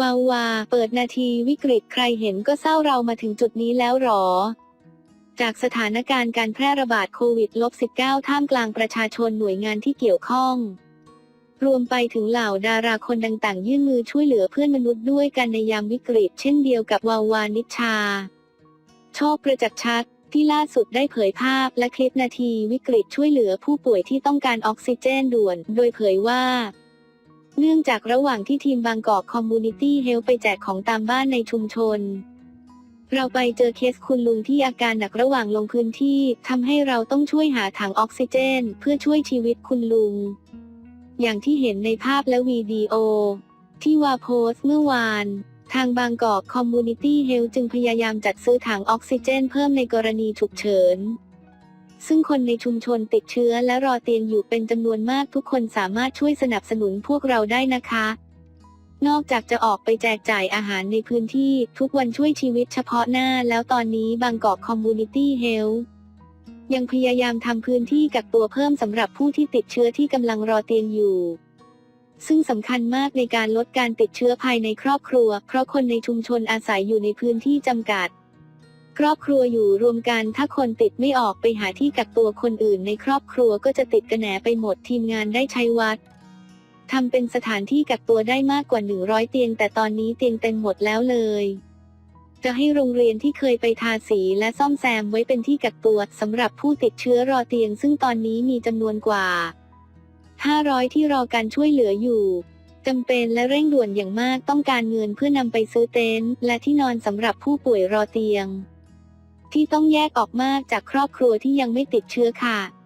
วาวา เปิดนาทีวิกฤตใครเห็นก็เศร้าเรามาถึงจุดนี้แล้วหรอ จากสถานการณ์การแพร่ระบาดโควิด -19 ท่ามกลางประชาชนหน่วยงานที่เกี่ยวข้อง รวมไปถึงเหล่าดาราคนต่างๆ ยื่นมือช่วยเหลือเพื่อนมนุษย์ด้วยกันในยามวิกฤต เช่นเดียวกับวาวานิชชาโชคประจักษ์ชัดที่ล่าสุดได้เผยภาพและคลิปนาทีวิกฤตช่วยเหลือผู้ป่วยที่ต้องการออกซิเจนด่วน โดยเผยว่า เนื่องจากระหว่างที่ทีมบางกอกคอมมูนิตี้เฮลไปแจกของตามบ้านในชุมชน เราไปเจอเคสคุณลุงที่อาการหนักระหว่างลงพื้นที่ทำให้เราต้องช่วยหาถังออกซิเจน เพื่อช่วยชีวิตคุณลุง อย่างที่เห็นในภาพและวีดีโอ ที่ว่าโพสเมื่อวานทางบางกอกคอมมูนิตี้เฮลจึงพยายามจัดซื้อถังออกซิเจนเพิ่มในกรณีฉุกเฉิน ซึ่งคนในชุมชนติดเชื้อและรอเตียงอยู่เป็นจำนวนมากทุกคนสามารถช่วยสนับสนุนพวกเราได้นะคะ นอกจากจะออกไปแจกจ่ายอาหารในพื้นที่ทุกวันช่วยชีวิตเฉพาะหน้าแล้วตอนนี้บางกอกคอมมูนิตี้เฮลยังพยายามทำพื้นที่กักตัวเพิ่มสำหรับผู้ที่ติดเชื้อที่กำลังรอเตียงอยู่ ซึ่งสำคัญมากในการลดการติดเชื้อภายในครอบครัว เพราะคนในชุมชนอาศัยอยู่ในพื้นที่จำกัด ครอบครัวอยู่รวมกันถ้าคนติดไม่ออกไปหาที่กักตัวคนอื่นในครอบครัวก็จะติดกระแหนไปหมดทีมงานได้ใช้วัดทำเป็นสถานที่กักตัวได้มากกว่า 100 เตียง แต่ตอนนี้เตียงเต็มหมดแล้วเลย จะให้โรงเรียนที่เคยไปทาสีและซ่อมแซมไว้เป็นที่กักตัวสำหรับผู้ติดเชื้อรอเตียง ซึ่งตอนนี้มีจำนวนกว่า 500 ที่รอการช่วยเหลืออยู่จำเป็นและเร่งด่วนอย่างมากต้องการเงินเพื่อนำไปซื้อเต็นท์และที่นอนสำหรับผู้ป่วยรอเตียง ที่ต้องแยกออกมากจากครอบครัวที่ยังไม่ติดเชื้อค่ะ